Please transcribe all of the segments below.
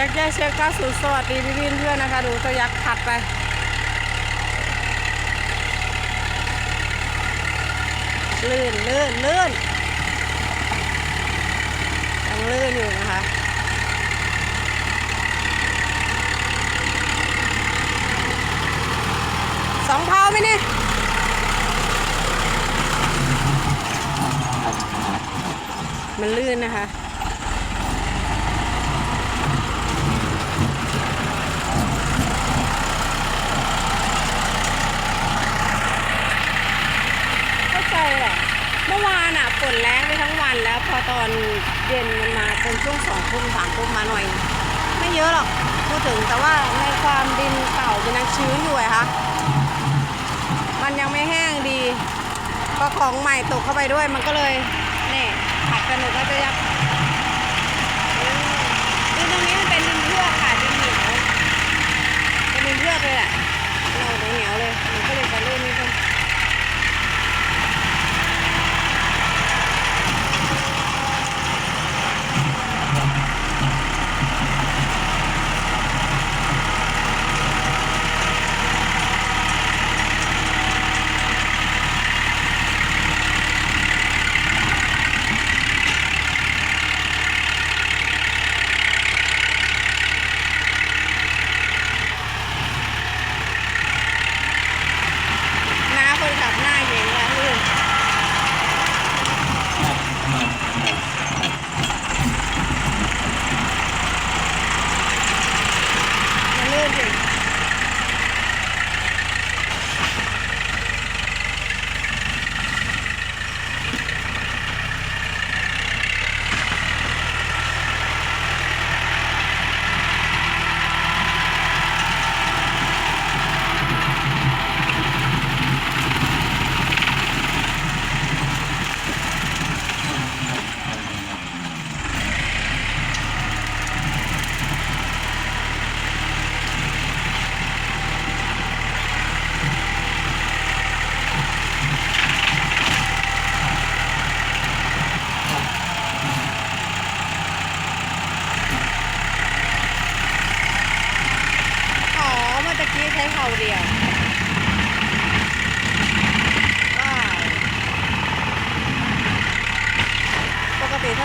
ช็คแยกเช็คก้าสู่สวัสดีพี่พี่เพื่อนนะคะ ดูตัวยักษ์ขัดไปลื่นลื่นลื่นยังลื่นอยู่นะคะสองเท้าไหมเนี่ยมันลื่นนะคะ เลยแหละ เมื่อวานอะฝนแรงไปทั้งวันแล้วพอตอนเย็นมันมาเป็นช่วงสองทุ่มสามทุ่มมาหน่อย ไม่เยอะหรอกพูดถึงแต่ว่าในความดินเก่ามันยังชื้นอยู่ไงคะมันยังไม่แห้งดี ก็ของใหม่ตกเข้าไปด้วยมันก็เลยเนี่ยผัดกันหนูก็จะยับ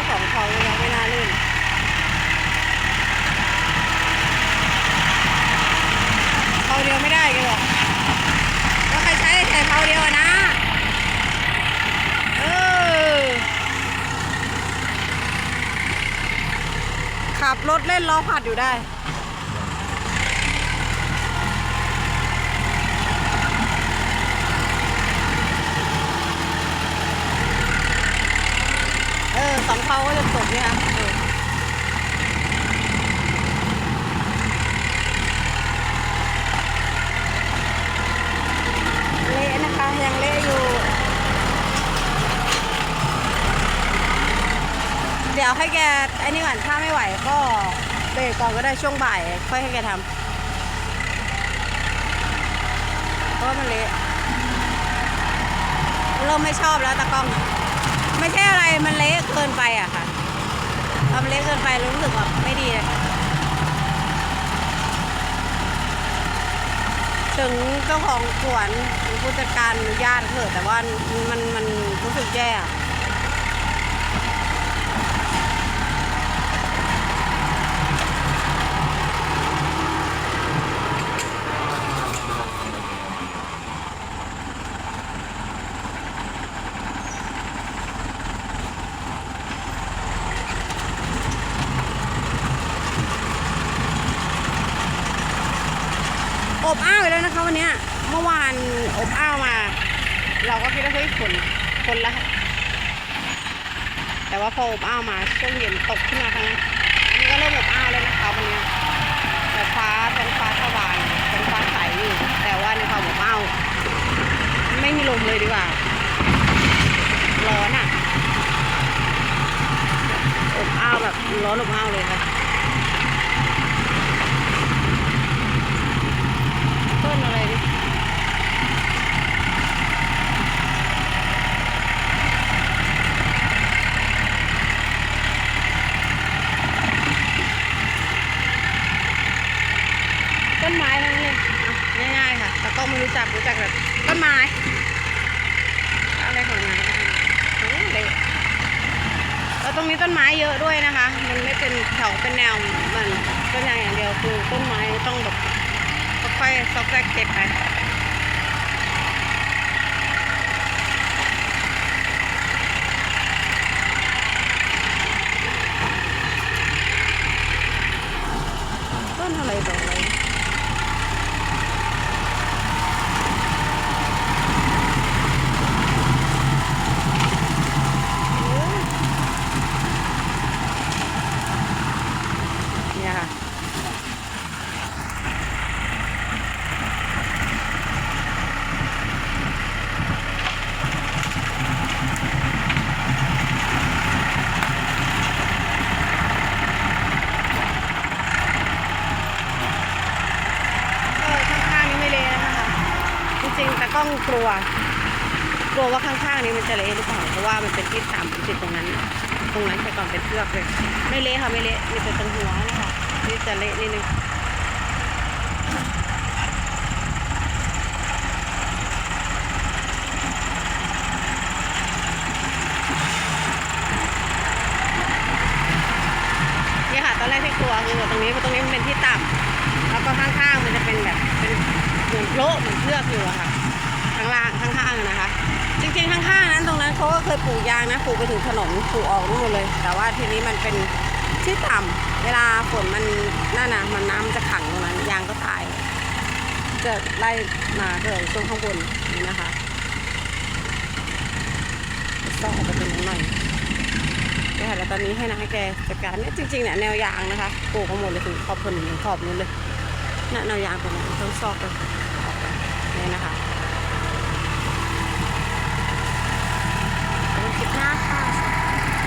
ปกติถ้าสองเข่ายังไม่น่าลื่นเท้าเดียวไม่ได้ไงบอกแล้วใครใช้ใช้เท้าเดียวนะเออขับรถเล่นล้อผัดอยู่ได้ เออสองเท้า ก็จะจบเนี่ยเออเละนะคะ ยังเละอยู่ เดี๋ยวให้แกไอ้นี่ก่อนถ้าไม่ไหวก็เบรกก่อนก็ได้ช่วงบ่าย ค่อยให้แกทำเพราะมันเละเริ่มไม่ชอบแล้วตะกล้อง ไม่ใช่อะไรมันเละเกินไปอะค่ะพอมันเละเกินไปรู้สึกว่าไม่ดีเลยถึงเจ้าของสวนผู้จัดการอนุญาตเถอะแต่ว่ามันมันรู้สึกแย่ อบอ้าวอีกแล้วนะคะวันนี้เมื่อวานอบอ้าวมา เราก็คิดว่าเฮ้ยฝนฝนละแต่ว่าพออบอ้าวมาช่วงเย็นตกขึ้นมาทั้งนั้นอันนี้ก็เริ่มอบอ้าวเลยนะคะวันนี้แต่ฟ้าเป็นฟ้าสว่างเป็นฟ้าใสอยู่แต่ว่าในความอบอ้าวไม่มีลมเลยดีกว่าร้อนอะอบอ้าวแบบร้อนอบอ้าวเลยค่ะ ต้นอะไรดิต้นไม้ทั้งนี้ยง่ายๆค่ะแต่ต้องไม่รู้จักรู้จักแบบต้นไม้ อะไรของงานเลยแล้วตรงนี้ต้นไม้เยอะด้วยนะคะ มันไม่เป็นแถวเป็นแนวเหมือนต้นยางอย่างเดียวคือต้นไม้ต้องแบบ ค่อยซอกแซกเก็บไป ต้นอะไรดอกอะไรโอ้ยเนี่ยค่ะเออข้างๆนี้ไม่เละนะคะ จริงๆแต่กล้องกลัว กลัวว่าข้างๆนี้มันจะเละหรือเปล่าเพราะว่ามันเป็นที่ต่ำติดตรงนั้น ตรงนั้นแต่ก่อนเป็นเชือกเลย ไม่เละค่ะไม่เละมีแต่ตรงหัวนะคะที่จะเละนิดนึงนี่ค่ะตอนแรกที่กลัวคือตรงนี้เพราะตรงนี้มันเป็นที่ต่ำแล้วก็ข้างๆมันจะเป็นแบบเป็นเหมือนโละเหมือนเชือกอยู่อะค่ะางล่างข้างๆนะคะ จริงๆข้างๆนั้นตรงนั้นเขาก็เคยปลูกยางนะปลูกไปถึงถนนปลูกออกนู่นหมดเลย แต่ว่าทีนี้มันเป็นที่ต่ำเวลาฝนมันนั่นนะมันน้ำมันจะขังตรงนั้นยางก็ตายจะไล่มาเกิดช่วงข้างบนนี่นะคะต้องออกไปตรงนู้นหน่อยนี่ค่ะแล้วตอนนี้ให้นายแกจัดการเนี่ยจริงๆเนี่ยแนวยางนะคะปลูกมาหมดเลยถึงขอบถนนถึงขอบนู้นเลยน่ะแนวยางตรงนั้นทั้งซอกเลยเนี่ยนะคะ นะคะ